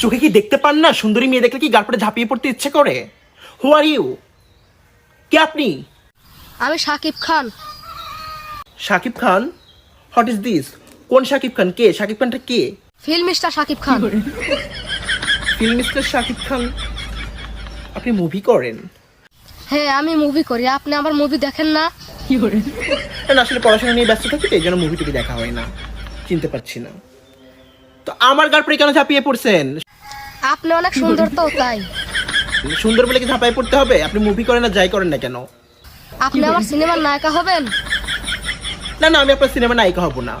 চোখে কি দেখতে পান না? সুন্দরী মেয়ে দেখলে কি গার্লফ্রেন্ডে ঝাঁপিয়ে পড়তে ইচ্ছে করে? হু আর ইউ কে আপনি? আমি Shakib Khan. Shakib Khan? What is this কোন শাকিব খান? কে? শাকিব খানটা কে? Film star Shakib Khan. Film star Shakib Khan? আপনি মুভি করেন। হ্যাঁ আমি মুভি করি। আপনি আমার মুভি দেখেন না? না আসলে পড়াশোনা নিয়ে ব্যস্ত থাকি তো এই জন্য মুভি টুভি দেখা হয় না। চিনতে পারছি না। তো আমার গার্লফ্রেন্ড কেন ঝাঁপিয়ে পড়ছেন? আপনি অনেক সুন্দর তো তাই। সুন্দর বলে কি ঝাঁপাই পড়তে হবে? আপনি মুভি করেন না যাই করেন না কেন? আপনি আমার সিনেমার নায়িকা হবেন? না না আমি আপনার সিনেমার নায়িকা হব না।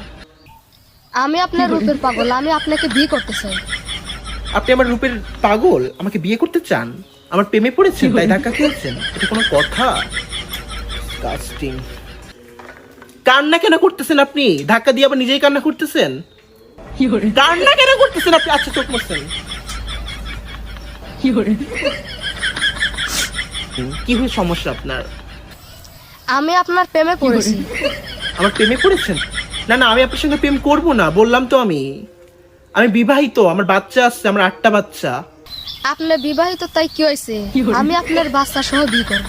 আমি আপনার রূপের পাগল আমি আপনাকে বিয়ে করতে চাই। আপনি আমার রূপের পাগল? আমাকে বিয়ে করতে চান? আমার প্রেমে পড়েছেন তাই ধাক্কা খেয়েছেন? এটা কোনো কথা? কাস্টিং কান্না কেন করতেছেন আপনি? ধাক্কা দিয়ে আবার নিজেই কান্না করতেছেন? কান্না কেন করতেছেন আপনি? আচ্ছা চোখ মরছেন কি হয়ে সমস্যা আপনার? আমি আপনার প্রেমে পড়েছি। আমার প্রেমে পড়েছেন? না না আমি আপনার সঙ্গে প্রেম করব না বললাম তো আমি। আমি বিবাহিত আমার বাচ্চা আসছে আমার আটটা বাচ্চা। আপনার বিবাহিত তাই কি হয়েছে? আমি আপনার বাচ্চা সহ বিয়ে করব।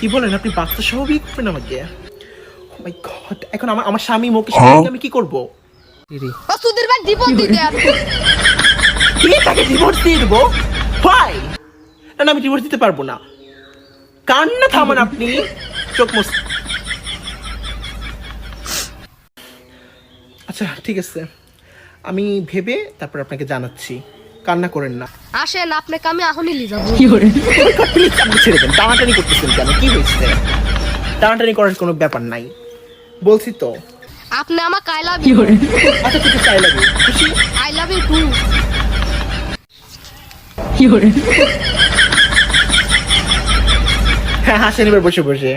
কি বলেন আপনি বাচ্চা সহ বিয়ে করবেন আমাকে? Oh my God, এখন আমার আমার স্বামী মুকেশ আম্বানিকে আমি কি করব? ও সুধীর ভাই জীবন দিতে কি তাকে ডিভোর্স দিয়ে দেবো? ভাই না না আমি ডিভোর্স দিতে পারব না। কান্না থামান আপনি। চোখ মুস আচ্ছা ঠিক আছে। আমি ভেবে তারপর আপনাকে জানাচ্ছি। কান্না করেন না। আসেন আপনাকে আমি এখনই নিয়ে যাব। প্লিজ আপনি ছেড়ে দেন টানাটানি করতেছেন কেন? কি হয়েছে? টানাটানি করার কোনো ব্যাপার নাই। বলছি তো। আপনি আমার আই লাভ ইউ আচ্ছা ঠিক আছে আই লাভ ইউ খুশি? আই লাভ ইউ টু হ্যাঁ হাসেন এবার বসে বসে।